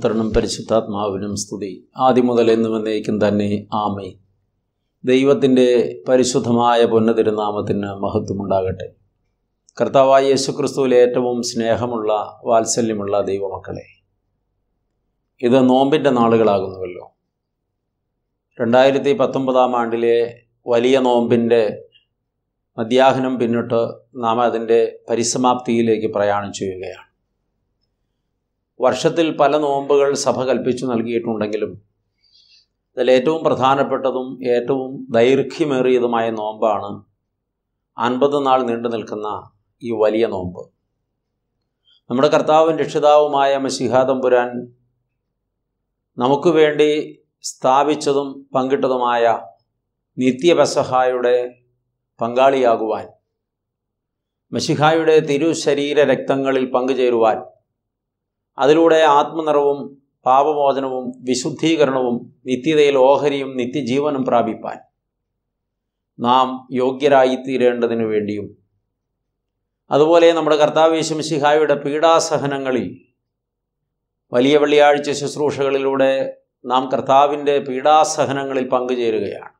പുത്രനും പരിശുദ്ധാത്മാവിനും സ്തുതി. ആദ്യം മുതൽ എന്നും തന്നെ ആമേ ദൈവത്തിന്റെ പരിശുദ്ധമായ പൊന്നതിരുനാമത്തിന് മഹത്വമുണ്ടാകട്ടെ. കർത്താവായ യേശുക്രിസ്തുവിൽ ഏറ്റവും സ്നേഹമുള്ള വാത്സല്യമുള്ള ദൈവമക്കളെ ഇത് നോമ്പിന്റെ നാളുകളാകുന്നുവല്ലോ. രണ്ടായിരത്തി പത്തൊമ്പതാം ആണ്ടിലെ വലിയ നോമ്പിന്റെ മധ്യാഹ്നം പിന്നിട്ട് നാം അതിന്റെ പരിസമാപ്തിയിലേക്ക് പ്രയാണം ചെയ്യുകയാണ്. വർഷത്തിൽ പല നോമ്പുകൾ സഭ കൽപ്പിച്ചു നൽകിയിട്ടുണ്ടെങ്കിലും അതിൽ ഏറ്റവും പ്രധാനപ്പെട്ടതും ഏറ്റവും ദൈർഘ്യമേറിയതുമായ നോമ്പാണ് അൻപത് നാൾ നീണ്ടു നിൽക്കുന്ന ഈ വലിയ നോമ്പ്. നമ്മുടെ കർത്താവും രക്ഷിതാവുമായ മസിഹാതമ്പുരാൻ നമുക്ക് വേണ്ടി സ്ഥാപിച്ചതും പങ്കിട്ടതുമായ നിത്യപെസഹായുടെ പങ്കാളിയാകുവാൻ മഷിഹായുടെ തിരുശരീര രക്തങ്ങളിൽ പങ്കുചേരുവാൻ അതിലൂടെ ആത്മനിറവും പാപമോചനവും വിശുദ്ധീകരണവും നിത്യതയിൽ ഓഹരിയും നിത്യജീവനും പ്രാപിപ്പാൻ നാം യോഗ്യരായിത്തീരേണ്ടതിനു വേണ്ടിയും അതുപോലെ നമ്മുടെ കർത്താവ് യേശുമിശിഹായുടെ പീഡാസഹനങ്ങളിൽ വലിയ വെള്ളിയാഴ്ച ശുശ്രൂഷകളിലൂടെ നാം കർത്താവിന്റെ പീഡാസഹനങ്ങളിൽ പങ്കുചേരുകയാണ്.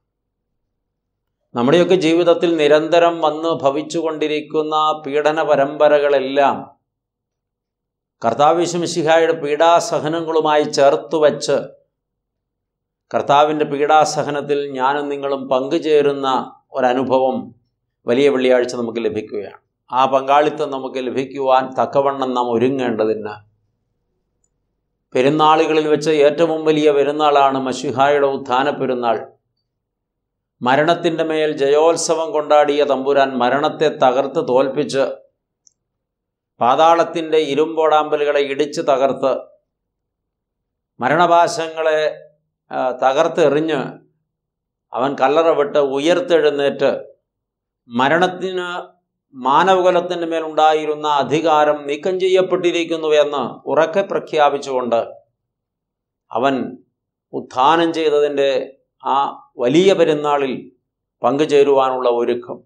നമ്മുടെയൊക്കെ ജീവിതത്തിൽ നിരന്തരം വന്ന് ഭവിച്ചുകൊണ്ടിരിക്കുന്ന പീഡന പരമ്പരകളെല്ലാം കർത്താവിശുമിശിഹായുടെ പീഡാസഹനങ്ങളുമായി ചേർത്ത് വച്ച് കർത്താവിന്റെ പീഡാസഹനത്തിൽ ഞാനും നിങ്ങളും പങ്കുചേരുന്ന ഒരനുഭവം വലിയ വെള്ളിയാഴ്ച നമുക്ക് ലഭിക്കുകയാണ്. ആ പങ്കാളിത്തം നമുക്ക് ലഭിക്കുവാൻ തക്കവണ്ണം നാം ഒരുങ്ങേണ്ടതിന് പെരുന്നാളുകളിൽ വെച്ച് ഏറ്റവും വലിയ പെരുന്നാളാണ് മഷിഹായുടെ ഉത്ഥാന പെരുന്നാൾ. മരണത്തിന്റെ മേൽ ജയോത്സവം കൊണ്ടാടിയ തമ്പുരാൻ മരണത്തെ തകർത്ത് തോൽപ്പിച്ച് പാതാളത്തിന്റെ ഇരുമ്പോടാമ്പലുകളെ ഇടിച്ച് തകർത്ത് മരണപാശങ്ങളെ തകർത്തെറിഞ്ഞ് അവൻ കല്ലറ വിട്ട് ഉയർത്തെഴുന്നേറ്റ് മരണത്തിന് മാനവകുലത്തിന്റെ മേലുണ്ടായിരുന്ന അധികാരം നീക്കം ചെയ്യപ്പെട്ടിരിക്കുന്നു എന്ന് ഉറക്കെ പ്രഖ്യാപിച്ചുകൊണ്ട് അവൻ ഉത്ഥാനം ചെയ്തതിന്റെ ആ വലിയ പെരുന്നാളിൽ പങ്കുചേരുവാനുള്ള ഒരുക്കം.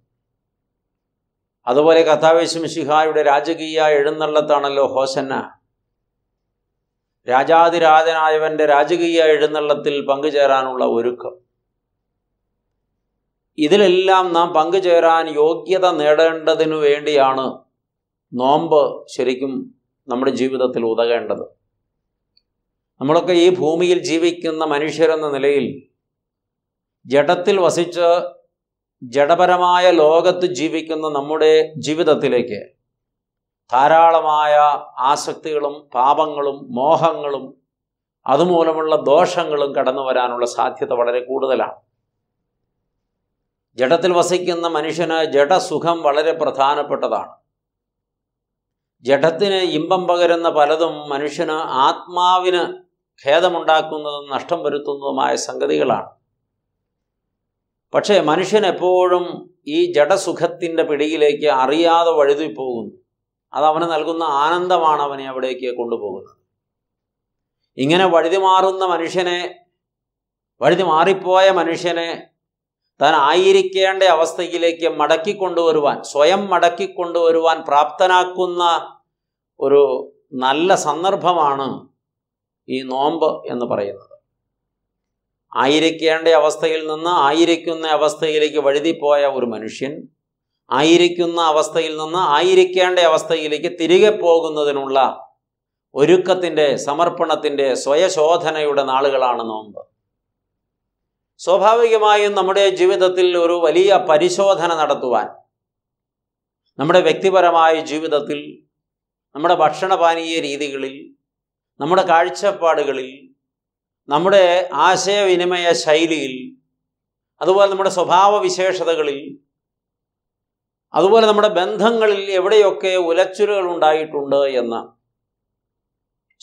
അതുപോലെ കഥാവേശമിഷിഹായുടെ രാജകീയ എഴുന്നള്ളത്താണല്ലോ ഹോസന്ന. രാജാതിരാജനായവന്റെ രാജകീയ എഴുന്നള്ളത്തിൽ പങ്കുചേരാനുള്ള ഒരുക്കം. ഇതിലെല്ലാം നാം പങ്കുചേരാൻ യോഗ്യത നേടേണ്ടതിനു വേണ്ടിയാണ് നോമ്പ് ശരിക്കും നമ്മുടെ ജീവിതത്തിൽ ഉതകേണ്ടത്. നമ്മളൊക്കെ ഈ ഭൂമിയിൽ ജീവിക്കുന്ന മനുഷ്യരെന്ന നിലയിൽ ജഡത്തിൽ വസിച്ച് ജഡപരമായ ലോകത്ത് ജീവിക്കുന്ന നമ്മുടെ ജീവിതത്തിലേക്ക് ധാരാളമായ ആസക്തികളും പാപങ്ങളും മോഹങ്ങളും അതുമൂലമുള്ള ദോഷങ്ങളും കടന്നു വരാനുള്ള സാധ്യത വളരെ കൂടുതലാണ്. ജഡത്തിൽ വസിക്കുന്ന മനുഷ്യന് ജഡസുഖം വളരെ പ്രധാനപ്പെട്ടതാണ്. ജഡത്തിന് ഇമ്പം പകരുന്ന പലതും മനുഷ്യന് ആത്മാവിന് ഖേദമുണ്ടാക്കുന്നതും നഷ്ടം വരുത്തുന്നതുമായ സംഗതികളാണ്. പക്ഷേ മനുഷ്യൻ എപ്പോഴും ഈ ജഡസുഖത്തിന്റെ പിടിയിലേക്ക് അറിയാതെ വഴുതി പോകുന്നു അത് അവന് നൽകുന്ന ആനന്ദമാണ് അവനെ അവിടേക്ക് കൊണ്ടുപോകുന്നത്. ഇങ്ങനെ വഴുതി മാറുന്ന മനുഷ്യനെ വഴുതി മാറിപ്പോയ മനുഷ്യനെ താൻ ആയിരിക്കേണ്ട അവസ്ഥയിലേക്ക് മടക്കി മടക്കിക്കൊണ്ടുവരുവാൻ സ്വയം മടക്കി മടക്കിക്കൊണ്ടുവരുവാൻ പ്രാപ്തനാക്കുന്ന ഒരു നല്ല സന്ദർഭമാണ് ഈ നോമ്പ് എന്ന് പറയുന്നത്. ആയിരിക്കേണ്ട അവസ്ഥയിൽ നിന്ന് ആയിരിക്കുന്ന അവസ്ഥയിലേക്ക് വഴുതിപ്പോയ ഒരു മനുഷ്യൻ ആയിരിക്കുന്ന അവസ്ഥയിൽ നിന്ന് ആയിരിക്കേണ്ട അവസ്ഥയിലേക്ക് തിരികെ പോകുന്നതിനുള്ള ഒരുക്കത്തിന്റെ സമർപ്പണത്തിന്റെ സ്വയശോധനയുടെ നാളുകളാണ് നോമ്പ്. സ്വാഭാവികമായും നമ്മുടെ ജീവിതത്തിൽ ഒരു വലിയ പരിശോധന നടത്തുവാൻ നമ്മുടെ വ്യക്തിപരമായ ജീവിതത്തിൽ നമ്മുടെ ഭക്ഷണപാനീയ രീതികളിൽ നമ്മുടെ കാഴ്ചപ്പാടുകളിൽ നമ്മുടെ ആശയവിനിമയ ശൈലിയിൽ അതുപോലെ നമ്മുടെ സ്വഭാവ വിശേഷതകളിൽ അതുപോലെ നമ്മുടെ ബന്ധങ്ങളിൽ എവിടെയൊക്കെ ഉലച്ചുരുകൾ ഉണ്ടായിട്ടുണ്ട് എന്ന്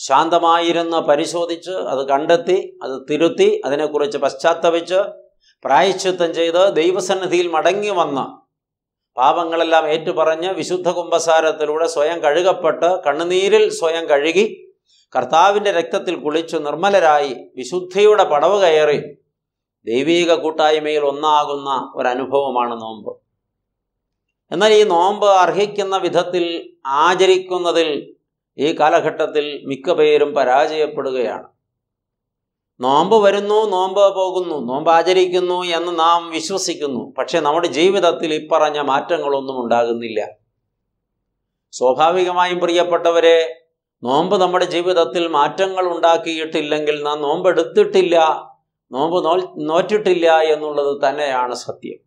ശാന്തമായിരുന്ന് പരിശോധിച്ച് അത് കണ്ടെത്തി അത് തിരുത്തി അതിനെക്കുറിച്ച് പശ്ചാത്തപിച്ച് പ്രായശ്ചിത്തം ചെയ്ത് ദൈവസന്നിധിയിൽ മടങ്ങി വന്ന് പാപങ്ങളെല്ലാം ഏറ്റുപറഞ്ഞ് വിശുദ്ധ കുംഭസാരത്തിലൂടെ സ്വയം കഴുകപ്പെട്ട് കണ്ണുനീരിൽ സ്വയം കഴുകി കർത്താവിന്റെ രക്തത്തിൽ കുളിച്ചു നിർമ്മലരായി വിശുദ്ധിയുടെ പടവ് കയറി. ദൈവീക കൂട്ടായ്മയിൽ ഒന്നാകുന്ന ഒരനുഭവമാണ് നോമ്പ്. എന്നാൽ ഈ നോമ്പ് അർഹിക്കുന്ന വിധത്തിൽ ആചരിക്കുന്നതിൽ ഈ കാലഘട്ടത്തിൽ മിക്ക പേരും പരാജയപ്പെടുകയാണ്. നോമ്പ് വരുന്നു നോമ്പ് പോകുന്നു നോമ്പ് ആചരിക്കുന്നു എന്ന് നാം വിശ്വസിക്കുന്നു. പക്ഷെ നമ്മുടെ ജീവിതത്തിൽ ഇപ്പറഞ്ഞ മാറ്റങ്ങളൊന്നും ഉണ്ടാകുന്നില്ല. സ്വാഭാവികമായും പ്രിയപ്പെട്ടവരെ നോമ്പ് നമ്മുടെ ജീവിതത്തിൽ മാറ്റങ്ങൾ ഉണ്ടാക്കിയിട്ടില്ലെങ്കിൽ നാം നോമ്പ് എടുത്തിട്ടില്ല നോമ്പ് നോ നോറ്റിട്ടില്ല എന്നുള്ളത് തന്നെയാണ് സത്യം.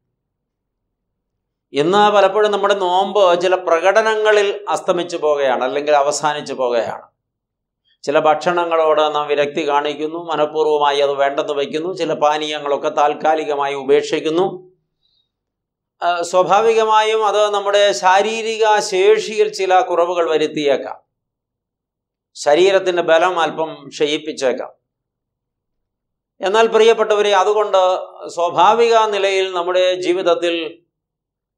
ഇന്ന് പലപ്പോഴും നമ്മുടെ നോമ്പ് ചില പ്രകടനങ്ങളിൽ അസ്തമിച്ചു പോകുകയാണ് അല്ലെങ്കിൽ അവസാനിച്ചു പോകുകയാണ്. ചില ഭക്ഷണങ്ങളോട് നാം വിരക്തി കാണിക്കുന്നു മനഃപൂർവമായി അത് വേണ്ടെന്ന് വയ്ക്കുന്നു ചില പാനീയങ്ങളൊക്കെ താൽക്കാലികമായി ഉപേക്ഷിക്കുന്നു. സ്വാഭാവികമായും അത് നമ്മുടെ ശാരീരിക ശേഷിയിൽ ചില കുറവുകൾ വരുത്തിയേക്കാം. ശരീരത്തിന്റെ ബലം അല്പം ക്ഷയിപ്പിച്ചേക്കാം. എന്നാൽ പ്രിയപ്പെട്ടവരെ അതുകൊണ്ട് സ്വാഭാവിക നിലയിൽ നമ്മുടെ ജീവിതത്തിൽ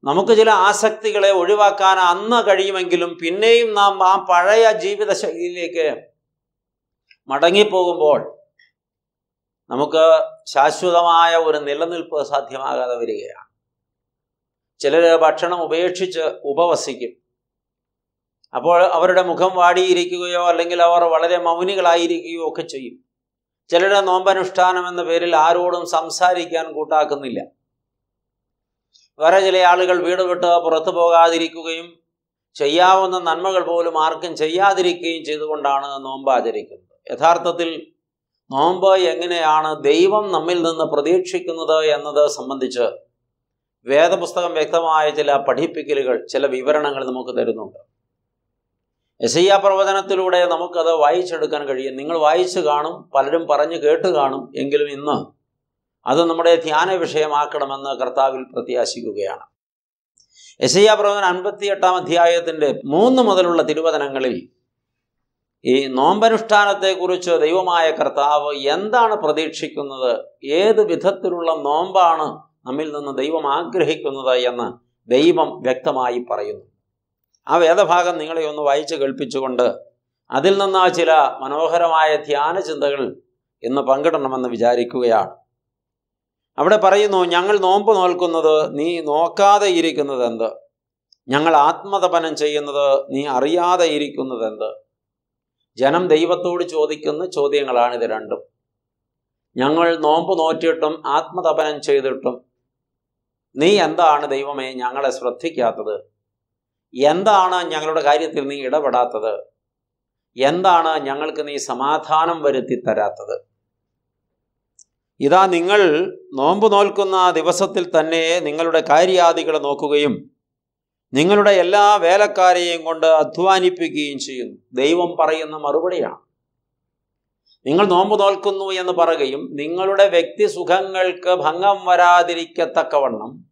നമുക്ക് ചില ആസക്തികളെ ഒഴിവാക്കാൻ അന്ന് കഴിയുമെങ്കിലും പിന്നെയും നാം ആ പഴയ ജീവിത ശൈലിയിലേക്ക് മടങ്ങിപ്പോകുമ്പോൾ നമുക്ക് ശാശ്വതമായ ഒരു നിലനിൽപ്പ് സാധ്യമാകാതെ വരികയാണ്. ചിലർ ഭക്ഷണം ഉപേക്ഷിച്ച് ഉപവസിക്കും. അപ്പോൾ അവരുടെ മുഖം വാടിയിരിക്കുകയോ അല്ലെങ്കിൽ അവർ വളരെ മൗനികളായിരിക്കുകയോ ഒക്കെ ചെയ്യും. ചിലരുടെ നോമ്പനുഷ്ഠാനം എന്ന പേരിൽ ആരോടും സംസാരിക്കാൻ കൂട്ടാക്കുന്നില്ല. വേറെ ചില ആളുകൾ വീട് വിട്ട് പുറത്തു പോകാതിരിക്കുകയും ചെയ്യാവുന്ന നന്മകൾ പോലും ആർക്കും ചെയ്യാതിരിക്കുകയും ചെയ്തുകൊണ്ടാണ് നോമ്പ് ആചരിക്കുന്നത്. യഥാർത്ഥത്തിൽ നോമ്പ് എങ്ങനെയാണ് ദൈവം നമ്മിൽ നിന്ന് പ്രതീക്ഷിക്കുന്നത് എന്നത് സംബന്ധിച്ച് വേദപുസ്തകം വ്യക്തമായ ചില പഠിപ്പിക്കലുകൾ ചില വിവരണങ്ങൾ നമുക്ക് തരുന്നുണ്ട്. യശയ്യ പ്രവചനത്തിലൂടെ നമുക്കത് വായിച്ചെടുക്കാൻ കഴിയും. നിങ്ങൾ വായിച്ചു കാണും പലരും പറഞ്ഞു കേട്ട് കാണും എങ്കിലും ഇന്ന് അത് നമ്മുടെ ധ്യാന വിഷയമാക്കണമെന്ന് കർത്താവിൽ പ്രത്യാശിക്കുകയാണ്. യശയ്യ അൻപത്തി അൻപത്തിയെട്ടാം അധ്യായത്തിന്റെ മൂന്ന് മുതലുള്ള തിരുവചനങ്ങളിൽ ഈ നോമ്പനുഷ്ഠാനത്തെക്കുറിച്ച് ദൈവമായ കർത്താവ് എന്താണ് പ്രതീക്ഷിക്കുന്നത്? ഏത് വിധത്തിലുള്ള നോമ്പാണ് നമ്മിൽ നിന്ന് ദൈവം ആഗ്രഹിക്കുന്നത് എന്ന് ദൈവം വ്യക്തമായി പറയുന്നു. ആ വേദഭാഗം നിങ്ങളെ ഒന്ന് വായിച്ച് കേൾപ്പിച്ചുകൊണ്ട് അതിൽ നിന്ന് ചില മനോഹരമായ ധ്യാന ചിന്തകൾ ഇന്ന് പങ്കിടണമെന്ന് വിചാരിക്കുകയാണ്. അവിടെ പറയുന്നു ഞങ്ങൾ നോമ്പ് നോൽക്കുന്നത് നീ നോക്കാതെ ഇരിക്കുന്നത് എന്ത് ഞങ്ങൾ ആത്മതപനം ചെയ്യുന്നത് നീ അറിയാതെ ഇരിക്കുന്നത് എന്ത് ജനം ദൈവത്തോട് ചോദിക്കുന്ന ചോദ്യങ്ങളാണ് ഇത് രണ്ടും. ഞങ്ങൾ നോമ്പ് നോറ്റിട്ടും ആത്മതപനം ചെയ്തിട്ടും നീ എന്താണ് ദൈവമേ ഞങ്ങളെ ശ്രദ്ധിക്കാത്തത്? എന്താണ് ഞങ്ങളുടെ കാര്യത്തിൽ നീ ഇടപെടാത്തത്? എന്താണ് ഞങ്ങൾക്ക് നീ സമാധാനം വരുത്തി തരാത്തത്? ഇതാ നിങ്ങൾ നോമ്പ് നോൽക്കുന്ന ദിവസത്തിൽ തന്നെ നിങ്ങളുടെ കാര്യാദികൾ നോക്കുകയും നിങ്ങളുടെ എല്ലാ വേലക്കാരെയും കൊണ്ട് അധ്വാനിപ്പിക്കുകയും ചെയ്യുന്നു. ദൈവം പറയുന്ന മറുപടിയാണ്. നിങ്ങൾ നോമ്പ് നോൽക്കുന്നു എന്ന് പറയുകയും നിങ്ങളുടെ വ്യക്തി സുഖങ്ങൾക്ക് ഭംഗം വരാതിരിക്കത്തക്കവണ്ണം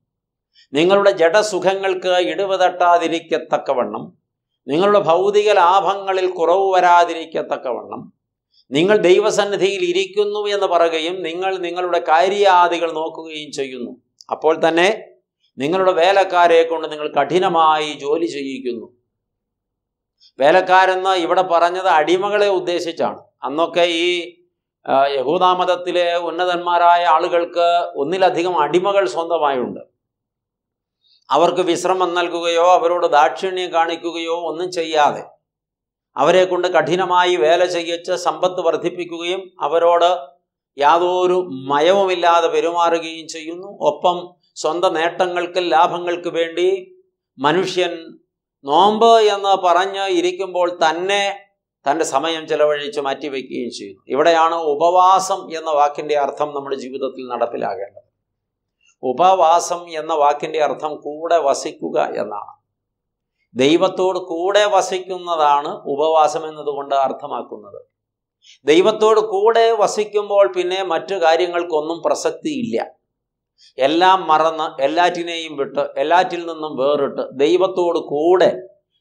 നിങ്ങളുടെ ജഡസുഖങ്ങൾക്ക് ഇടിവ് തട്ടാതിരിക്കത്തക്കവണ്ണം നിങ്ങളുടെ ഭൗതിക ലാഭങ്ങളിൽ കുറവ് വരാതിരിക്കത്തക്കവണ്ണം നിങ്ങൾ ദൈവസന്നിധിയിൽ ഇരിക്കുന്നു എന്ന് പറയുകയും നിങ്ങൾ നിങ്ങളുടെ കാര്യാദികൾ നോക്കുകയും ചെയ്യുന്നു. അപ്പോൾ തന്നെ നിങ്ങളുടെ വേലക്കാരെ കൊണ്ട് നിങ്ങൾ കഠിനമായി ജോലി ചെയ്യിക്കുന്നു. വേലക്കാരെന്ന് ഇവിടെ പറഞ്ഞത് അടിമകളെ ഉദ്ദേശിച്ചാണ്. അന്നൊക്കെ ഈ യഹൂദാമതത്തിലെ ഉന്നതന്മാരായ ആളുകൾക്ക് ഒന്നിലധികം അടിമകൾ സ്വന്തമായുണ്ട്. അവർക്ക് വിശ്രമം നൽകുകയോ അവരോട് ദാക്ഷിണ്യം കാണിക്കുകയോ ഒന്നും ചെയ്യാതെ അവരെ കൊണ്ട് കഠിനമായി വേല ചെയ്യിച്ച് സമ്പത്ത് വർദ്ധിപ്പിക്കുകയും അവരോട് യാതൊരു മയവുമില്ലാതെ പെരുമാറുകയും ചെയ്യുന്നു. ഒപ്പം സ്വന്തം നേട്ടങ്ങൾക്ക് ലാഭങ്ങൾക്ക് വേണ്ടി മനുഷ്യൻ നോമ്പ് എന്ന് പറഞ്ഞ് ഇരിക്കുമ്പോൾ തന്നെ തന്റെ സമയം ചെലവഴിച്ച് മാറ്റിവെക്കുകയും ചെയ്യുന്നു. ഇവിടെയാണ് ഉപവാസം എന്ന വാക്കിന്റെ അർത്ഥം നമ്മുടെ ജീവിതത്തിൽ നടപ്പിലാകേണ്ടത്. ഉപവാസം എന്ന വാക്കിന്റെ അർത്ഥം കൂടെ വസിക്കുക എന്നാണ്. ദൈവത്തോട് കൂടെ വസിക്കുന്നതാണ് ഉപവാസം എന്നതുകൊണ്ട് അർത്ഥമാക്കുന്നത്. ദൈവത്തോട് കൂടെ വസിക്കുമ്പോൾ പിന്നെ മറ്റു കാര്യങ്ങൾക്കൊന്നും പ്രസക്തിയില്ല. എല്ലാം മറന്ന് എല്ലാറ്റിനെയും വിട്ട് എല്ലാറ്റിൽ നിന്നും വേറിട്ട് ദൈവത്തോട് കൂടെ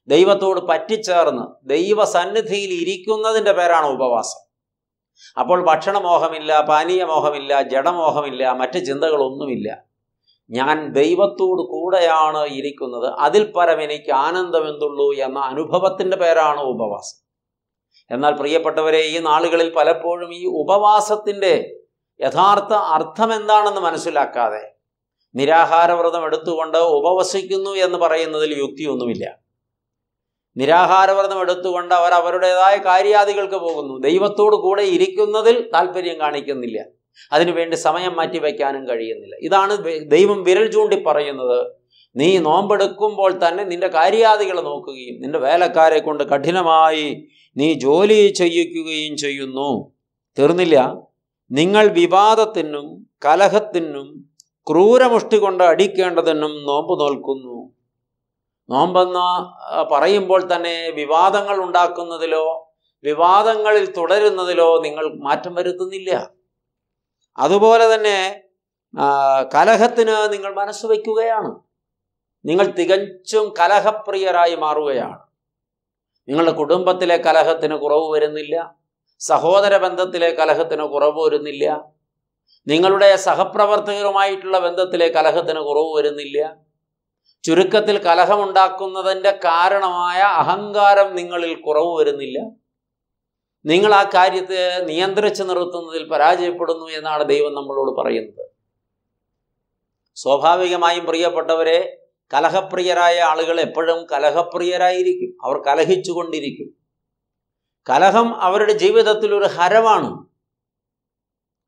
ദൈവത്തോട് പറ്റിച്ചേർന്ന് ദൈവസന്നിധിയിൽ ഇരിക്കുന്നതിന്റെ പേരാണ് ഉപവാസം. അപ്പോൾ ഭക്ഷണമോഹമില്ല പാനീയമോഹമില്ല ജഡമോഹമില്ല മറ്റ് ചിന്തകളൊന്നുമില്ല. ഞാൻ ദൈവത്തോട് കൂടെയാണ് ഇരിക്കുന്നത്. അതിൽ പരം എനിക്ക് ആനന്ദമെന്തുള്ളൂ എന്ന അനുഭവത്തിന്റെ പേരാണ് ഉപവാസം. എന്നാൽ പ്രിയപ്പെട്ടവരെ ഈ നാളുകളിൽ പലപ്പോഴും ഈ ഉപവാസത്തിന്റെ യഥാർത്ഥ അർത്ഥം എന്താണെന്ന് മനസ്സിലാക്കാതെ നിരാഹാരവ്രതം എടുത്തുകൊണ്ട് ഉപവസിക്കുന്നു എന്ന് പറയുന്നതിൽ യുക്തിയൊന്നുമില്ല. നിരാഹാരവ്രതം എടുത്തുകൊണ്ട് അവർ അവരുടേതായ കാര്യാദികൾക്ക് പോകുന്നു. ദൈവത്തോടു കൂടെ ഇരിക്കുന്നതിൽ താല്പര്യം കാണിക്കുന്നില്ല. അതിനുവേണ്ടി സമയം മാറ്റി വയ്ക്കാനും കഴിയുന്നില്ല. ഇതാണ് ദൈവം വിരൽ ചൂണ്ടി പറയുന്നത്. നീ നോമ്പെടുക്കുമ്പോൾ തന്നെ നിന്റെ കാര്യാദികൾ നോക്കുകയും നിന്റെ വേലക്കാരെ കൊണ്ട് കഠിനമായി നീ ജോലി ചെയ്യിക്കുകയും ചെയ്യുന്നു. തീർന്നില്ല. നിങ്ങൾ വിവാദത്തിനും കലഹത്തിനും ക്രൂരമുഷ്ടി കൊണ്ട് അടിക്കേണ്ടതിനും നോമ്പ് നോൽക്കുന്നു. നോമ്പെന്ന് പറയുമ്പോൾ തന്നെ വിവാദങ്ങൾ ഉണ്ടാക്കുന്നതിലോ വിവാദങ്ങളിൽ തുടരുന്നതിലോ നിങ്ങൾ മാറ്റം വരുത്തുന്നില്ല. അതുപോലെ തന്നെ കലഹത്തിന് നിങ്ങൾ മനസ്സ് വയ്ക്കുകയാണ്. നിങ്ങൾ തികച്ചും കലഹപ്രിയരായി മാറുകയാണ്. നിങ്ങളുടെ കുടുംബത്തിലെ കലഹത്തിന് കുറവ് വരുന്നില്ല. സഹോദര ബന്ധത്തിലെ കലഹത്തിന് കുറവ് വരുന്നില്ല. നിങ്ങളുടെ സഹപ്രവർത്തകരുമായിട്ടുള്ള ബന്ധത്തിലെ കലഹത്തിന് കുറവ് വരുന്നില്ല. ചുരുക്കത്തിൽ കലഹമുണ്ടാക്കുന്നതിന്റെ കാരണമായ അഹങ്കാരം നിങ്ങളിൽ കുറവ് വരുന്നില്ല. നിങ്ങൾ ആ കാര്യത്തെ നിയന്ത്രിച്ചു നിർത്തുന്നതിൽ പരാജയപ്പെടുന്നു എന്നാണ് ദൈവം നമ്മളോട് പറയുന്നത്. സ്വാഭാവികമായും പ്രിയപ്പെട്ടവരെ കലഹപ്രിയരായ ആളുകൾ എപ്പോഴും കലഹപ്രിയരായിരിക്കും. അവർ കലഹിച്ചുകൊണ്ടിരിക്കും. കലഹം അവരുടെ ജീവിതത്തിൽ ഒരു ഹരമാണ്.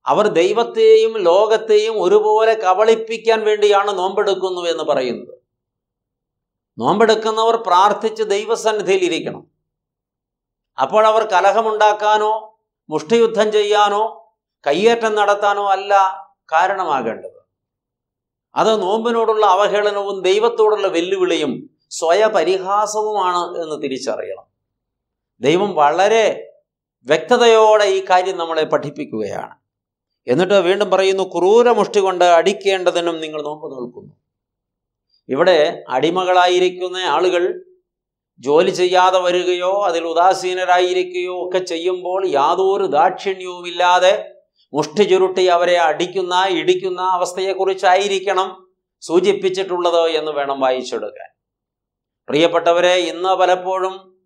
അവർ ദൈവത്തെയും ലോകത്തെയും ഒരുപോലെ കബളിപ്പിക്കാൻ വേണ്ടിയാണ് നോമ്പെടുക്കുന്നു എന്ന് പറയുന്നത്. നോമ്പെടുക്കുന്നവർ പ്രാർത്ഥിച്ച് ദൈവസന്നിധിയിൽ ഇരിക്കണം അപ്പോൾ അവർ കലഹമുണ്ടാക്കാനോ മുഷ്ടിയുദ്ധം ചെയ്യാനോ കയ്യേറ്റം നടത്താനോ അല്ല കാരണമാകേണ്ടത്. അത് നോമ്പിനോടുള്ള അവഹേളനവും ദൈവത്തോടുള്ള വെല്ലുവിളിയും സ്വയപരിഹാസവുമാണ് എന്ന് തിരിച്ചറിയണം. ദൈവം വളരെ വ്യക്തതയോടെ ഈ കാര്യം നമ്മളെ പഠിപ്പിക്കുകയാണ്. എന്നിട്ട് വീണ്ടും പറയുന്നു ക്രൂരമുഷ്ടി കൊണ്ട് അടിക്കേണ്ടതിനും നിങ്ങൾ നോമ്പ് നിൽക്കുന്നു. ഇവിടെ അടിമകളായിരിക്കുന്ന ആളുകൾ ജോലി ചെയ്യാതെ വരികയോ അതിൽ ഉദാസീനരായിരിക്കുകയോ ഒക്കെ ചെയ്യുമ്പോൾ യാതൊരു ദാക്ഷിണ്യവുമില്ലാതെ മുഷ്ടി ചുരുട്ടി അവരെ അടിക്കുന്ന ഇടിക്കുന്ന അവസ്ഥയെക്കുറിച്ചായിരിക്കണം സൂചിപ്പിച്ചിട്ടുള്ളത് എന്ന് വേണം വായിച്ചെടുക്കാൻ. പ്രിയപ്പെട്ടവരെ ഇന്ന് പലപ്പോഴും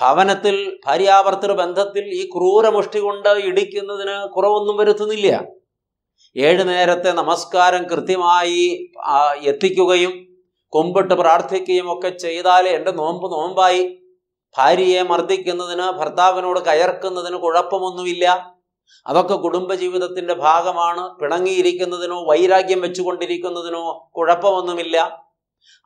ഭവനത്തിൽ ഭാര്യാവർത്തൃ ബന്ധത്തിൽ ഈ ക്രൂരമുഷ്ടി കൊണ്ട് ഇടിക്കുന്നതിന് കുറവൊന്നും വരുത്തുന്നില്ല. ഏഴു നേരത്തെ നമസ്കാരം കൃത്യമായി എത്തിക്കുകയും കൊമ്പിട്ട് പ്രാർത്ഥിക്കുകയും ഒക്കെ ചെയ്താൽ എന്റെ നോമ്പ് നോമ്പായി. ഭാര്യയെ മർദ്ദിക്കുന്നതിന് ഭർത്താവിനോട് കയർക്കുന്നതിന് കുഴപ്പമൊന്നുമില്ല. അതൊക്കെ കുടുംബജീവിതത്തിന്റെ ഭാഗമാണ്. പിണങ്ങിയിരിക്കുന്നതിനോ വൈരാഗ്യം വെച്ചുകൊണ്ടിരിക്കുന്നതിനോ കുഴപ്പമൊന്നുമില്ല.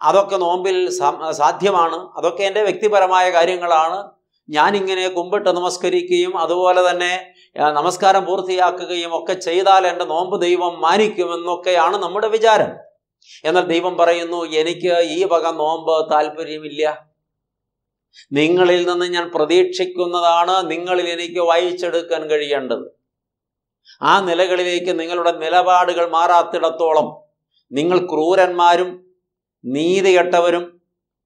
അതൊക്കെ നോമ്പിൽ സാധ്യമാണ്. അതൊക്കെ എന്റെ വ്യക്തിപരമായ കാര്യങ്ങളാണ്. ഞാനിങ്ങനെ കുമ്പിട്ട് നമസ്കരിക്കുകയും അതുപോലെ തന്നെ നമസ്കാരം പൂർത്തിയാക്കുകയും ഒക്കെ ചെയ്താൽ എന്റെ നോമ്പ് ദൈവം മാനിക്കുമെന്നൊക്കെയാണ് നമ്മുടെ വിചാരം. എന്നാൽ ദൈവം പറയുന്നു എനിക്ക് ഈ വക നോമ്പ് താല്പര്യമില്ല. നിങ്ങളിൽ നിന്ന് ഞാൻ പ്രതീക്ഷിക്കുന്നതാണ് നിങ്ങളിൽ എനിക്ക് വായിച്ചെടുക്കാൻ കഴിയേണ്ടത്. ആ നിലകളിലേക്ക് നിങ്ങളുടെ നിലപാടുകൾ മാറാത്തിടത്തോളം നിങ്ങൾ ക്രൂരന്മാരും നീതികെട്ടവരും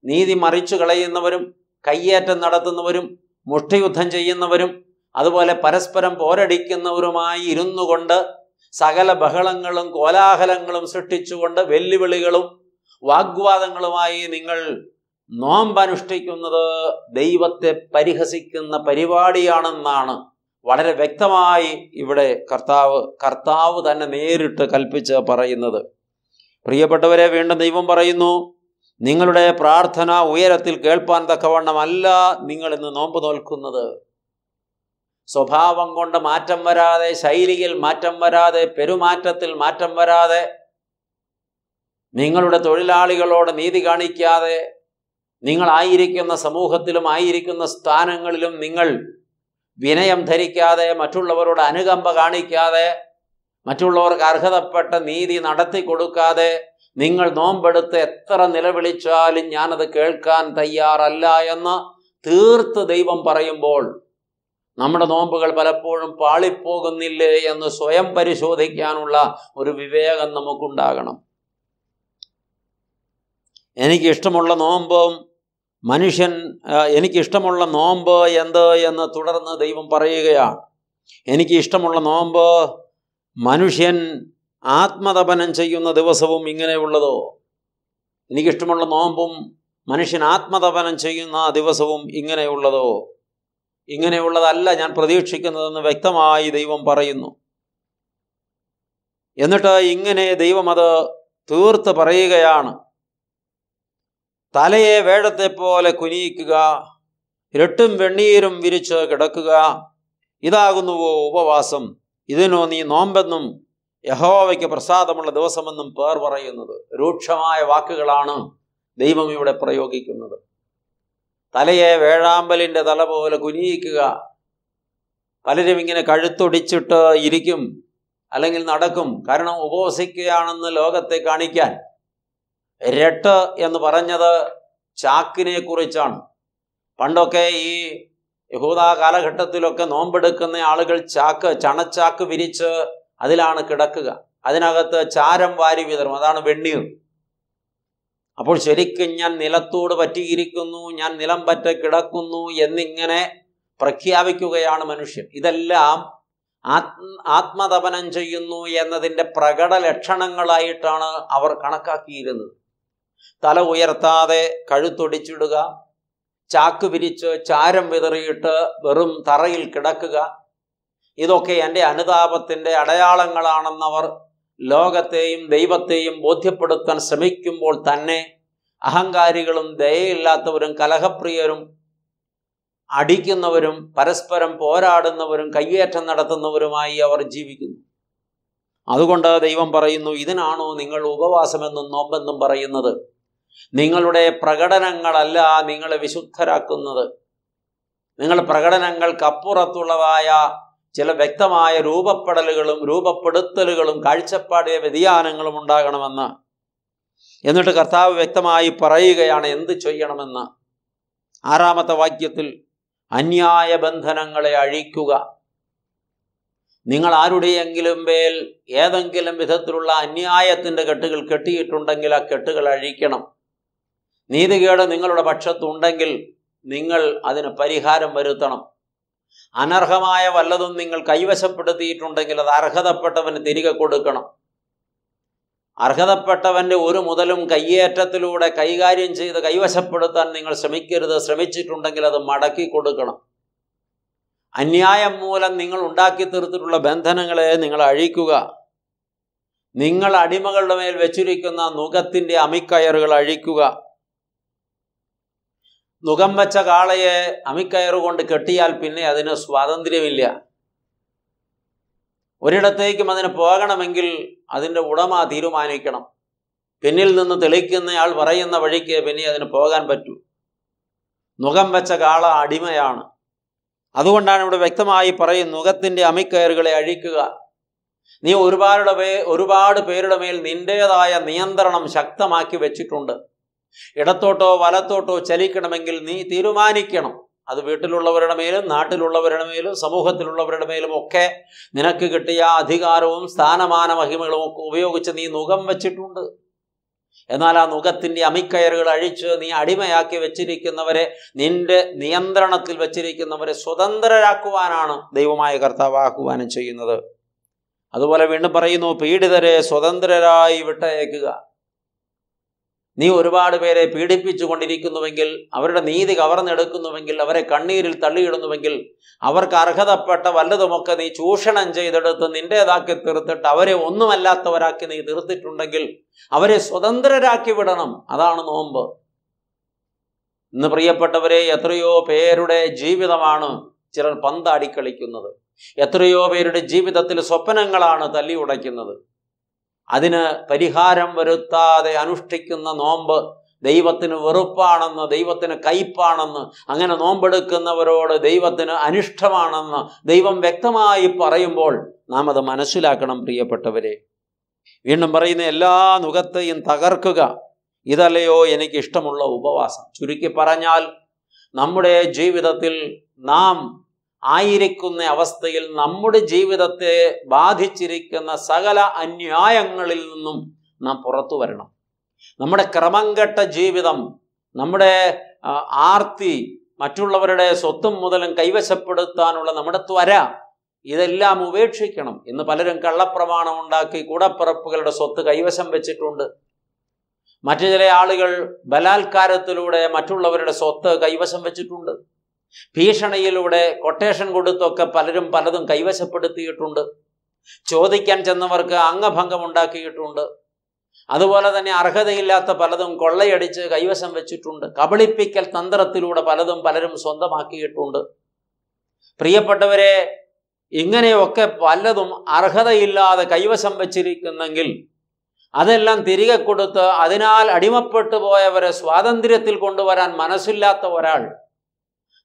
നീതി മറിച്ചു കളയുന്നവരും കയ്യേറ്റം നടത്തുന്നവരും മുഷ്ടിയുദ്ധം ചെയ്യുന്നവരും അതുപോലെ പരസ്പരം പോരടിക്കുന്നവരുമായി ഇരുന്നു കൊണ്ട് സകല ബഹളങ്ങളും കോലാഹലങ്ങളും സൃഷ്ടിച്ചുകൊണ്ട് വെല്ലുവിളികളും വാഗ്വാദങ്ങളുമായി നിങ്ങൾ നോമ്പനുഷ്ഠിക്കുന്നത് ദൈവത്തെ പരിഹസിക്കുന്ന പരിപാടിയാണെന്നാണ്. വളരെ വ്യക്തമായി ഇവിടെ കർത്താവ് കർത്താവ് തന്നെ നേരിട്ട് കൽപ്പിച്ച് പറയുന്നത്. പ്രിയപ്പെട്ടവരെ വീണ്ടും ദൈവം പറയുന്നു നിങ്ങളുടെ പ്രാർത്ഥന ഉയരത്തിൽ കേൾപ്പാൻ തക്കവണ്ണമല്ല നിങ്ങൾ ഇന്ന് നോമ്പ് നോൽക്കുന്നത്. സ്വഭാവം കൊണ്ട് മാറ്റം വരാതെ ശൈലിയിൽ മാറ്റം വരാതെ പെരുമാറ്റത്തിൽ മാറ്റം വരാതെ നിങ്ങളുടെ തൊഴിലാളികളോട് നീതി കാണിക്കാതെ നിങ്ങളായിരിക്കുന്ന സമൂഹത്തിലും ആയിരിക്കുന്ന സ്ഥാനങ്ങളിലും നിങ്ങൾ വിനയം ധരിക്കാതെ മറ്റുള്ളവരോട് അനുകമ്പ കാണിക്കാതെ മറ്റുള്ളവർക്ക് അർഹതപ്പെട്ട നീതി നടത്തി കൊടുക്കാതെ നിങ്ങൾ നോമ്പെടുത്ത് എത്ര നിലവിളിച്ചാലും ഞാനത് കേൾക്കാൻ തയ്യാറല്ല എന്ന് തീർത്ത് ദൈവം പറയുമ്പോൾ നമ്മുടെ നോമ്പുകൾ പലപ്പോഴും പാളിപ്പോകുന്നില്ലേ എന്ന് സ്വയം പരിശോധിക്കാനുള്ള ഒരു വിവേകം നമുക്കുണ്ടാകണം. എനിക്കിഷ്ടമുള്ള നോമ്പും മനുഷ്യൻ എനിക്കിഷ്ടമുള്ള നോമ്പ് എന്ത് എന്ന് തുടർന്ന് ദൈവം പറയുകയാണ്. എനിക്ക് ഇഷ്ടമുള്ള നോമ്പ് മനുഷ്യൻ ആത്മതപനം ചെയ്യുന്ന ദിവസവും ഇങ്ങനെയുള്ളതോ? എനിക്കിഷ്ടമുള്ള നോമ്പും മനുഷ്യൻ ആത്മതപനം ചെയ്യുന്ന ദിവസവും ഇങ്ങനെയുള്ളതോ? ഇങ്ങനെയുള്ളതല്ല ഞാൻ പ്രതീക്ഷിക്കുന്നതെന്ന് വ്യക്തമായി ദൈവം പറയുന്നു. എന്നിട്ട് ഇങ്ങനെ ദൈവം അത് തീർത്ത് പറയുകയാണ്. തലയെ വേഴത്തെ പോലെ കുനിയിക്കുക ഇരട്ടും വെണ്ണീരും വിരിച്ച് കിടക്കുക ഇതാകുന്നുവോ ഉപവാസം. ഇതിനോ നീ നോമ്പെന്നും യഹോവയ്ക്ക് പ്രസാദമുള്ള ദിവസമെന്നും പേർ പറയുന്നത് രൂക്ഷമായ വാക്കുകളാണ് ദൈവം ഇവിടെ പ്രയോഗിക്കുന്നത്. തലയെ വേഴാമ്പലിന്റെ തല പോലെ കുനിയിക്കുക. പലരും ഇങ്ങനെ കഴുത്തൊടിച്ചിട്ട് ഇരിക്കും അല്ലെങ്കിൽ നടക്കും. കാരണം ഉപവസിക്കുകയാണെന്ന് ലോകത്തെ കാണിക്കാൻ. രട്ട് എന്ന് പറഞ്ഞത് ചാക്കിനെ കുറിച്ചാണ്. പണ്ടൊക്കെ ഈ യഹൂദാ കാലഘട്ടത്തിലൊക്കെ നോമ്പെടുക്കുന്ന ആളുകൾ ചാക്ക് ചണച്ചാക്ക് വിരിച്ച് അതിലാണ് കിടക്കുക. അതിനകത്ത് ചാരം വാരി വിതറും. അതാണ് വെണ്ണീർ. അപ്പോൾ ശരിക്കും ഞാൻ നിലത്തോട് പറ്റിയിരിക്കുന്നു ഞാൻ നിലം പറ്റ കിടക്കുന്നു എന്നിങ്ങനെ പ്രഖ്യാപിക്കുകയാണ് മനുഷ്യൻ. ഇതെല്ലാം ആത്മ ആത്മതപനം ചെയ്യുന്നു എന്നതിന്റെ പ്രകട ലക്ഷണങ്ങളായിട്ടാണ് അവർ കണക്കാക്കിയിരുന്നത്. തല ഉയർത്താതെ കഴുത്തൊടിച്ചിടുക ചാക്ക് പിരിച്ച് ചാരം വിതറിയിട്ട് വെറും തറയിൽ കിടക്കുക ഇതൊക്കെ എന്റെ അനുതാപത്തിന്റെ അടയാളങ്ങളാണെന്നവർ ലോകത്തെയും ദൈവത്തെയും ബോധ്യപ്പെടുത്താൻ ശ്രമിക്കുമ്പോൾ തന്നെ അഹങ്കാരികളും ദയയില്ലാത്തവരും കലഹപ്രിയരും അടിക്കുന്നവരും പരസ്പരം പോരാടുന്നവരും കയ്യേറ്റം നടത്തുന്നവരുമായി അവർ ജീവിക്കുന്നു. അതുകൊണ്ട് ദൈവം പറയുന്നു ഇതിനാണോ നിങ്ങൾ ഉപവാസമെന്നും നോമ്പെന്നും പറയുന്നത്? നിങ്ങളുടെ പ്രകടനങ്ങളല്ല നിങ്ങളെ വിശുദ്ധരാക്കുന്നത്. നിങ്ങൾ പ്രകടനങ്ങൾക്കപ്പുറത്തുള്ളതായ ചില വ്യക്തമായ രൂപപ്പെടലുകളും രൂപപ്പെടുത്തലുകളും കാഴ്ചപ്പാടിലെ വ്യതിയാനങ്ങളും ഉണ്ടാകണമെന്ന് എന്നിട്ട് കർത്താവ് വ്യക്തമായി പറയുകയാണ് എന്ത് ചെയ്യണമെന്ന്. ആറാമത്തെ വാക്യത്തിൽ അന്യായ ബന്ധനങ്ങളെ അഴിക്കുക. നിങ്ങൾ ആരുടെയെങ്കിലും മേൽ ഏതെങ്കിലും വിധത്തിലുള്ള അന്യായത്തിന്റെ കെട്ടുകൾ കെട്ടിയിട്ടുണ്ടെങ്കിൽ ആ കെട്ടുകൾ അഴിക്കണം. നീതികേട് നിങ്ങളുടെ പക്ഷത്തുണ്ടെങ്കിൽ നിങ്ങൾ അതിന് പരിഹാരം വരുത്തണം. അനർഹമായ വല്ലതും നിങ്ങൾ കൈവശപ്പെടുത്തിയിട്ടുണ്ടെങ്കിൽ അത് അർഹതപ്പെട്ടവന് തിരികെ കൊടുക്കണം. അർഹതപ്പെട്ടവന്റെ ഒരു മുതലും കയ്യേറ്റത്തിലൂടെ കൈകാര്യം ചെയ്ത് കൈവശപ്പെടുത്താൻ നിങ്ങൾ ശ്രമിക്കരുത്. ശ്രമിച്ചിട്ടുണ്ടെങ്കിൽ അത് മടക്കി കൊടുക്കണം. അന്യായം മൂലം നിങ്ങൾ ഉണ്ടാക്കി തീർത്തിട്ടുള്ള ബന്ധനങ്ങളെ നിങ്ങൾ അഴിക്കുക. നിങ്ങൾ അടിമകളുടെ മേൽ വെച്ചിരിക്കുന്ന നുഖത്തിന്റെ അമിക്കയറുകൾ അഴിക്കുക. നുഖം വെച്ച കാളയെ അമിക്കയറുകൊണ്ട് കെട്ടിയാൽ പിന്നെ അതിന് സ്വാതന്ത്ര്യമില്ല. ഒരിടത്തേക്കും അതിന് പോകണമെങ്കിൽ അതിന്റെ ഉടമ തീരുമാനിക്കണം. പിന്നിൽ നിന്ന് തെളിക്കുന്നയാൾ പറയുന്ന വഴിക്ക് പിന്നെ അതിന് പോകാൻ പറ്റൂ. നുഖം വെച്ച കാള അടിമയാണ്. അതുകൊണ്ടാണ് ഇവിടെ വ്യക്തമായി പറയും നുഖത്തിന്റെ അമിക്കയറുകളെ അഴിക്കുക. നീ ഒരുപാട് ഒരുപാട് പേരുടെ മേൽ നിന്റേതായ നിയന്ത്രണം ശക്തമാക്കി വെച്ചിട്ടുണ്ട്. ഇടത്തോട്ടോ വലത്തോട്ടോ ചലിക്കണമെങ്കിൽ നീ തീരുമാനിക്കണം. അത് വീട്ടിലുള്ളവരുടെ മേലും നാട്ടിലുള്ളവരുടെ മേലും സമൂഹത്തിലുള്ളവരുടെ മേലും ഒക്കെ നിനക്ക് കിട്ടിയ അധികാരവും സ്ഥാനമാന മഹിമകളും ഒക്കെ ഉപയോഗിച്ച് നീ നുഖം വെച്ചിട്ടുണ്ട്. എന്നാൽ ആ നുഖത്തിന്റെ അമിക്കയറുകൾ അഴിച്ച് നീ അടിമയാക്കി വെച്ചിരിക്കുന്നവരെ നിന്റെ നിയന്ത്രണത്തിൽ വെച്ചിരിക്കുന്നവരെ സ്വതന്ത്രരാക്കുവാനാണ് ദൈവമായ കർത്താവ് ആക്കുവാനും ചെയ്യുന്നത്. അതുപോലെ വീണ്ടും പറയുന്നു പീഡിതരെ സ്വതന്ത്രരായി വിട്ടയക്കുക. നീ ഒരുപാട് പേരെ പീഡിപ്പിച്ചു കൊണ്ടിരിക്കുന്നുവെങ്കിൽ അവരുടെ നീതി കവർന്നെടുക്കുന്നുവെങ്കിൽ അവരെ കണ്ണീരിൽ തള്ളിയിടുന്നുവെങ്കിൽ അവർക്ക് അർഹതപ്പെട്ട വല്ലതുമൊക്കെ നീ ചൂഷണം ചെയ്തെടുത്ത് നിന്റേതാക്കി തീർത്തിട്ട് അവരെ ഒന്നുമല്ലാത്തവരാക്കി നീ തീർത്തിട്ടുണ്ടെങ്കിൽ അവരെ സ്വതന്ത്രരാക്കി വിടണം. അതാണ് നോമ്പ്. ഇന്ന് പ്രിയപ്പെട്ടവരെ എത്രയോ പേരുടെ ജീവിതമാണ് ചിലർ പന്താടിക്കളിക്കുന്നത് എത്രയോ പേരുടെ ജീവിതത്തിൽ സ്വപ്നങ്ങളാണ് തല്ലി ഉടയ്ക്കുന്നത് അതിന് പരിഹാരം വരുത്താതെ അനുഷ്ഠിക്കുന്ന നോമ്പ് ദൈവത്തിന് വെറുപ്പാണെന്ന് ദൈവത്തിന് കയ്പാണെന്ന് അങ്ങനെ നോമ്പെടുക്കുന്നവരോട് ദൈവത്തിന് അനിഷ്ടമാണെന്ന് ദൈവം വ്യക്തമായി പറയുമ്പോൾ നാം അത് മനസ്സിലാക്കണം പ്രിയപ്പെട്ടവരെ. വീണ്ടും പറയുന്ന എല്ലാ നുഖത്തെയും തകർക്കുക. ഇതല്ലയോ എനിക്ക് ഇഷ്ടമുള്ള ഉപവാസം. ചുരുക്കി പറഞ്ഞാൽ നമ്മുടെ ജീവിതത്തിൽ നാം ആയിരിക്കുന്ന അവസ്ഥയിൽ നമ്മുടെ ജീവിതത്തെ ബാധിച്ചിരിക്കുന്ന സകല അന്യായങ്ങളിൽ നിന്നും നാം പുറത്തു വരണം. നമ്മുടെ ക്രമം കെട്ട ജീവിതം നമ്മുടെ ആർത്തി മറ്റുള്ളവരുടെ സ്വത്തും മുതലും കൈവശപ്പെടുത്താനുള്ള നമ്മുടെ ത്വര ഇതെല്ലാം ഉപേക്ഷിക്കണം ഇന്ന് പലരും കള്ളപ്രമാണം ഉണ്ടാക്കി കൂടപ്പിറപ്പുകളുടെ സ്വത്ത് കൈവശം വെച്ചിട്ടുണ്ട്. മറ്റു ചില ആളുകൾ ബലാത്കാരത്തിലൂടെ മറ്റുള്ളവരുടെ സ്വത്ത് കൈവശം വെച്ചിട്ടുണ്ട്. ഭീഷണിയിലൂടെ കൊട്ടേഷൻ കൊടുത്തൊക്കെ പലരും പലതും കൈവശപ്പെടുത്തിയിട്ടുണ്ട്. ചോദിക്കാൻ ചെന്നവർക്ക് അംഗഭംഗം ഉണ്ടാക്കിയിട്ടുണ്ട്. അതുപോലെ തന്നെ അർഹതയില്ലാത്ത പലതും കൊള്ളയടിച്ച് കൈവശം വെച്ചിട്ടുണ്ട്. കബളിപ്പിക്കൽ തന്ത്രത്തിലൂടെ പലതും പലരും സ്വന്തമാക്കിയിട്ടുണ്ട്. പ്രിയപ്പെട്ടവരെ ഇങ്ങനെയൊക്കെ പലതും അർഹതയില്ലാതെ കൈവശം വച്ചിരിക്കുന്നെങ്കിൽ അതെല്ലാം തിരികെ കൊടുത്ത് അതിനാൽ അടിമപ്പെട്ടു പോയവരെ സ്വാതന്ത്ര്യത്തിൽ കൊണ്ടുവരാൻ മനസ്സില്ലാത്ത ഒരാൾ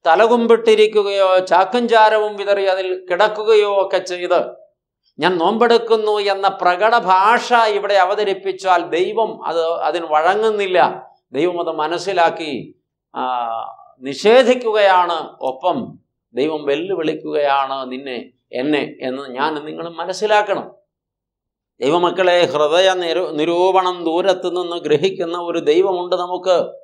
തലകുമ്പിട്ടിരിക്കുകയോ ചാക്കഞ്ചാരവും വിതറി അതിൽ കിടക്കുകയോ ഒക്കെ ചെയ്ത് ഞാൻ നോമ്പെടുക്കുന്നു എന്ന പ്രകട ഭാഷ ഇവിടെ അവതരിപ്പിച്ചാൽ ദൈവം അത് അതിന് വഴങ്ങുന്നില്ല. ദൈവം അത് മനസ്സിലാക്കി നിഷേധിക്കുകയാണ്. ഒപ്പം ദൈവം വെല്ലുവിളിക്കുകയാണ് നിന്നെ എന്നെ എന്ന് ഞാൻ നിങ്ങൾ മനസ്സിലാക്കണം. ദൈവമക്കളെ ഹൃദയ നിരൂ നിരൂപണം ദൂരത്തു നിന്ന് ഗ്രഹിക്കുന്ന ഒരു ദൈവമുണ്ട് നമുക്ക്.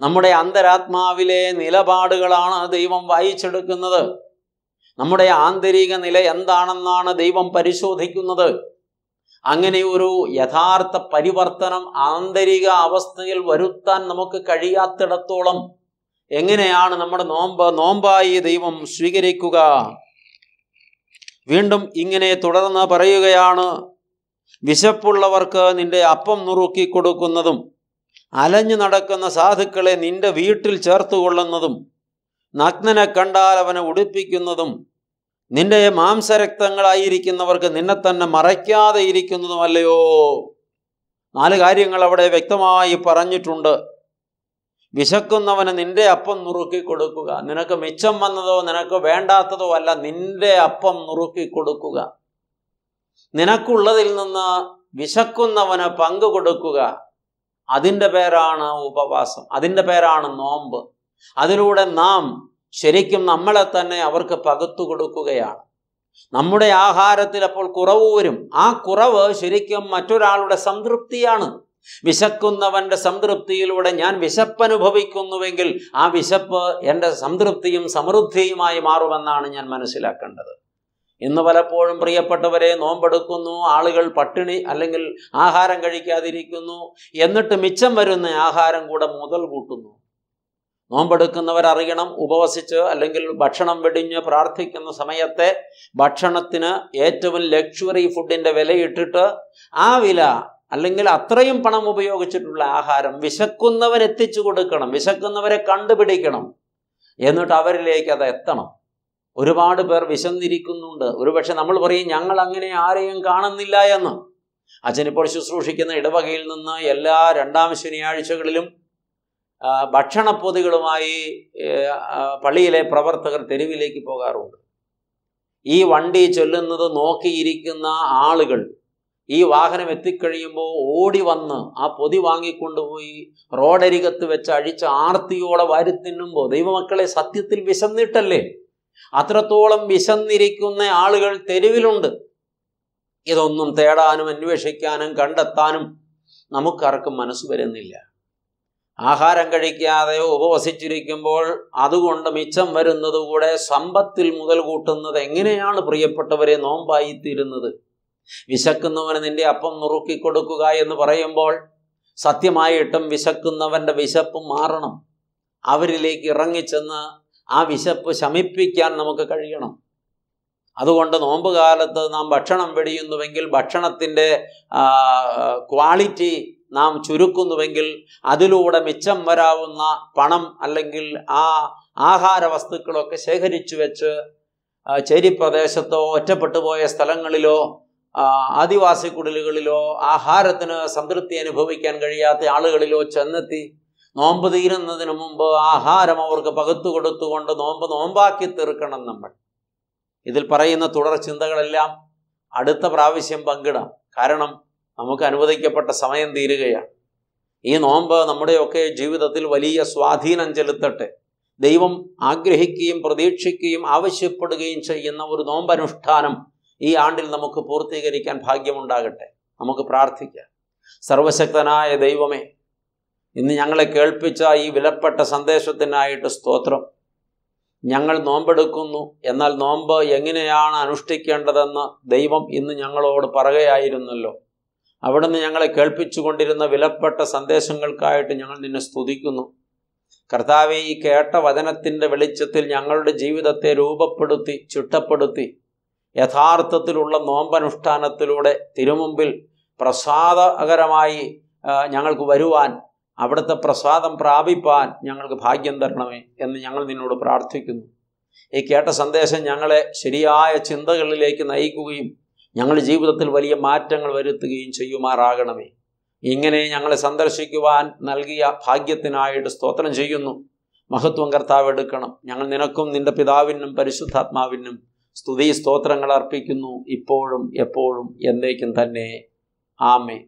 നമ്മുടെ അന്തരാത്മാവിലെ നിലപാടുകളാണ് ദൈവം വായിച്ചെടുക്കുന്നത്. നമ്മുടെ ആന്തരിക നില എന്താണെന്നാണ് ദൈവം പരിശോധിക്കുന്നത്. അങ്ങനെ ഒരു യഥാർത്ഥ പരിവർത്തനം ആന്തരിക അവസ്ഥയിൽ വരുത്താൻ നമുക്ക് കഴിയാത്തിടത്തോളം എങ്ങനെയാണ് നമ്മുടെ നോമ്പ് നോമ്പായി ദൈവം സ്വീകരിക്കുക? വീണ്ടും ഇങ്ങനെ തുടർന്ന് പറയുകയാണ്. വിശപ്പുള്ളവർക്ക് നിന്റെ അപ്പം നുറുക്കി കൊടുക്കുന്നതും അലഞ്ഞു നടക്കുന്ന സാധുക്കളെ നിന്റെ വീട്ടിൽ ചേർത്തുകൊള്ളുന്നതും നഗ്നനെ കണ്ടാൽ അവനെ ഉടുപ്പിക്കുന്നതും നിന്റെ മാംസരക്തങ്ങളായിരിക്കുന്നവർക്ക് നിന്നെ തന്നെ മറയ്ക്കാതെ ഇരിക്കുന്നതുമല്ലയോ? നാല് കാര്യങ്ങൾ അവിടെ വ്യക്തമായി പറഞ്ഞിട്ടുണ്ട്. വിശക്കുന്നവന് നിന്റെ അപ്പം നുറുക്കി കൊടുക്കുക നിനക്ക് മിച്ചം വന്നതോ നിനക്ക് വേണ്ടാത്തതോ അല്ല നിന്റെ അപ്പം നുറുക്കി കൊടുക്കുക നിനക്കുള്ളതിൽ നിന്ന് വിശക്കുന്നവന് പങ്കു കൊടുക്കുക. അതിന്റെ പേരാണ് ഉപവാസം. അതിന്റെ പേരാണ് നോമ്പ്. അതിലൂടെ നാം ശരിക്കും നമ്മളെ തന്നെ അവർക്ക് പകുത്തു കൊടുക്കുകയാണ്. നമ്മുടെ ആഹാരത്തിൽ അപ്പോൾ കുറവ് വരും. ആ കുറവ് ശരിക്കും മറ്റൊരാളുടെ സംതൃപ്തിയാണ്. വിശക്കുന്നവന്റെ സംതൃപ്തിയിലൂടെ ഞാൻ വിശപ്പനുഭവിക്കുന്നുവെങ്കിൽ ആ വിശപ്പ് എന്റെ സംതൃപ്തിയും സമൃദ്ധിയുമായി മാറുമെന്നാണ് ഞാൻ മനസ്സിലാക്കേണ്ടത്. ഇന്ന് പലപ്പോഴും പ്രിയപ്പെട്ടവരെ നോമ്പെടുക്കുന്നു ആളുകൾ പട്ടിണി അല്ലെങ്കിൽ ആഹാരം കഴിക്കാതിരിക്കുന്നു എന്നിട്ട് മിച്ചം വരുന്ന ആഹാരം കൂടെ മുതൽ കൂട്ടുന്നു. നോമ്പെടുക്കുന്നവർ അറിയണം ഉപവസിച്ച് അല്ലെങ്കിൽ ഭക്ഷണം വെടിഞ്ഞ് പ്രാർത്ഥിക്കുന്ന സമയത്തെ ഭക്ഷണത്തിന് ഏറ്റവും ലക്ഷറി ഫുഡിന്റെ വിലയിട്ടിട്ട് ആ വില അല്ലെങ്കിൽ അത്രയും പണം ഉപയോഗിച്ചിട്ടുള്ള ആഹാരം വിശക്കുന്നവരെത്തിച്ചു കൊടുക്കണം വിശക്കുന്നവരെ കണ്ടുപിടിക്കണം. എന്നിട്ട് അവരിലേക്ക് അത് എത്തണം. ഒരുപാട് പേർ വിശന്നിരിക്കുന്നുണ്ട്. ഒരുപക്ഷെ നമ്മൾ പറയും ഞങ്ങൾ അങ്ങനെ ആരെയും കാണുന്നില്ല എന്ന്. അച്ഛനിപ്പോൾ ശുശ്രൂഷിക്കുന്ന ഇടവകയിൽ നിന്ന് എല്ലാ രണ്ടാം ശനിയാഴ്ചകളിലും ഭക്ഷണപ്പൊതികളുമായി പള്ളിയിലെ പ്രവർത്തകർ തെരുവിലേക്ക് പോകാറുണ്ട്. ഈ വണ്ടി ചൊല്ലുന്നത് നോക്കിയിരിക്കുന്ന ആളുകൾ ഈ വാഹനം എത്തിക്കഴിയുമ്പോൾ ഓടി വന്ന് ആ പൊതി വാങ്ങിക്കൊണ്ടുപോയി റോഡരികത്ത് വെച്ച് അഴിച്ച് ആർത്തിയോടെ വാരി തിന്നുമ്പോൾ ദൈവമക്കളെ സത്യത്തിൽ വിശന്നിട്ടല്ലേ? അത്രത്തോളം വിശന്നിരിക്കുന്ന ആളുകൾ തെരുവിലുണ്ട്. ഇതൊന്നും തേടാനും അന്വേഷിക്കാനും കണ്ടെത്താനും നമുക്കാർക്കും മനസ്സ് വരുന്നില്ല. ആഹാരം കഴിക്കാതെ ഉപവസിച്ചിരിക്കുമ്പോൾ അതുകൊണ്ട് മിച്ചം വരുന്നത് കൂടെ സമ്പത്തിൽ മുതൽ കൂട്ടുന്നത് എങ്ങനെയാണ് പ്രിയപ്പെട്ടവരെ നോമ്പായി തീരുന്നത് വിശക്കുന്നവന് നിന്റെ അപ്പം നുറുക്കി കൊടുക്കുക എന്ന് പറയുമ്പോൾ സത്യമായിട്ടും വിശക്കുന്നവന്റെ വിശപ്പ് മാറണം. അവരിലേക്ക് ഇറങ്ങിച്ചെന്ന് ആ വിശപ്പ് ശമിപ്പിക്കാൻ നമുക്ക് കഴിയണം. അതുകൊണ്ട് നോമ്പ് കാലത്ത് നാം ഭക്ഷണം വെടിയുന്നുവെങ്കിൽ ഭക്ഷണത്തിന്റെ ക്വാളിറ്റി നാം ചുരുക്കുന്നുവെങ്കിൽ അതിലൂടെ മിച്ചം വരാവുന്ന പണം അല്ലെങ്കിൽ ആ ആഹാര വസ്തുക്കളൊക്കെ ശേഖരിച്ചു വെച്ച് ചേരി പ്രദേശത്തോ ഒറ്റപ്പെട്ടു പോയ സ്ഥലങ്ങളിലോ ആദിവാസി കുടിലുകളിലോ ആഹാരത്തിന് സംതൃപ്തി അനുഭവിക്കാൻ കഴിയാത്ത ആളുകളിലോ ചെന്നെത്തി നോമ്പ് തീരുന്നതിന് മുമ്പ് ആഹാരം അവർക്ക് പകുത്തു കൊടുത്തുകൊണ്ട് നോമ്പ് നോമ്പാക്കി തീർക്കണം നമ്മൾ. ഇതിൽ പറയുന്ന തുടർ ചിന്തകളെല്ലാം അടുത്ത പ്രാവശ്യം പങ്കിടാം. കാരണം നമുക്ക് അനുവദിക്കപ്പെട്ട സമയം തീരുകയാണ്. ഈ നോമ്പ് നമ്മുടെയൊക്കെ ജീവിതത്തിൽ വലിയ സ്വാധീനം ചെലുത്തട്ടെ. ദൈവം ആഗ്രഹിക്കുകയും പ്രതീക്ഷിക്കുകയും ആവശ്യപ്പെടുകയും ചെയ്യുന്ന ഒരു നോമ്പനുഷ്ഠാനം ഈ ആണ്ടിൽ നമുക്ക് പൂർത്തീകരിക്കാൻ ഭാഗ്യമുണ്ടാകട്ടെ. നമുക്ക് പ്രാർത്ഥിക്കാം. സർവശക്തനായ ദൈവമേ ഇന്ന് ഞങ്ങളെ കേൾപ്പിച്ച ഈ വിലപ്പെട്ട സന്ദേശത്തിനായിട്ട് സ്തോത്രം. ഞങ്ങൾ നോമ്പെടുക്കുന്നു. എന്നാൽ നോമ്പ് എങ്ങനെയാണ് അനുഷ്ഠിക്കേണ്ടതെന്ന് ദൈവം ഇന്ന് ഞങ്ങളോട് പറയുകയായിരുന്നല്ലോ. അവിടുന്ന് ഞങ്ങളെ കേൾപ്പിച്ചുകൊണ്ടിരുന്ന വിലപ്പെട്ട സന്ദേശങ്ങൾക്കായിട്ട് ഞങ്ങൾ നിന്നെ സ്തുതിക്കുന്നു. കർത്താവെ ഈ കേട്ട വചനത്തിന്റെ വെളിച്ചത്തിൽ ഞങ്ങളുടെ ജീവിതത്തെ രൂപപ്പെടുത്തി ചിട്ടപ്പെടുത്തി യഥാർത്ഥത്തിലുള്ള നോമ്പനുഷ്ഠാനത്തിലൂടെ തിരുമുമ്പിൽ പ്രസാദകരമായി ഞങ്ങൾക്ക് വരുവാൻ അവിടുത്തെ പ്രസാദം പ്രാപിപ്പാൻ ഞങ്ങൾക്ക് ഭാഗ്യം തരണമേ എന്ന് ഞങ്ങൾ നിന്നോട് പ്രാർത്ഥിക്കുന്നു. ഈ കേട്ട സന്ദേശം ഞങ്ങളെ ശരിയായ ചിന്തകളിലേക്ക് നയിക്കുകയും ഞങ്ങളുടെ ജീവിതത്തിൽ വലിയ മാറ്റങ്ങൾ വരുത്തുകയും ചെയ്യുമാറാകണമേ. ഇങ്ങനെ ഞങ്ങളെ സന്ദർശിക്കുവാൻ നൽകിയ ഭാഗ്യത്തിനായിട്ട് സ്തോത്രം ചെയ്യുന്നു. മഹത്വം കർത്താവ് എടുക്കണം. ഞങ്ങൾ നിനക്കും നിന്റെ പിതാവിനും പരിശുദ്ധാത്മാവിനും സ്തുതി സ്തോത്രങ്ങൾ അർപ്പിക്കുന്നു. ഇപ്പോഴും എപ്പോഴും എന്നേക്കും തന്നെ. ആമേ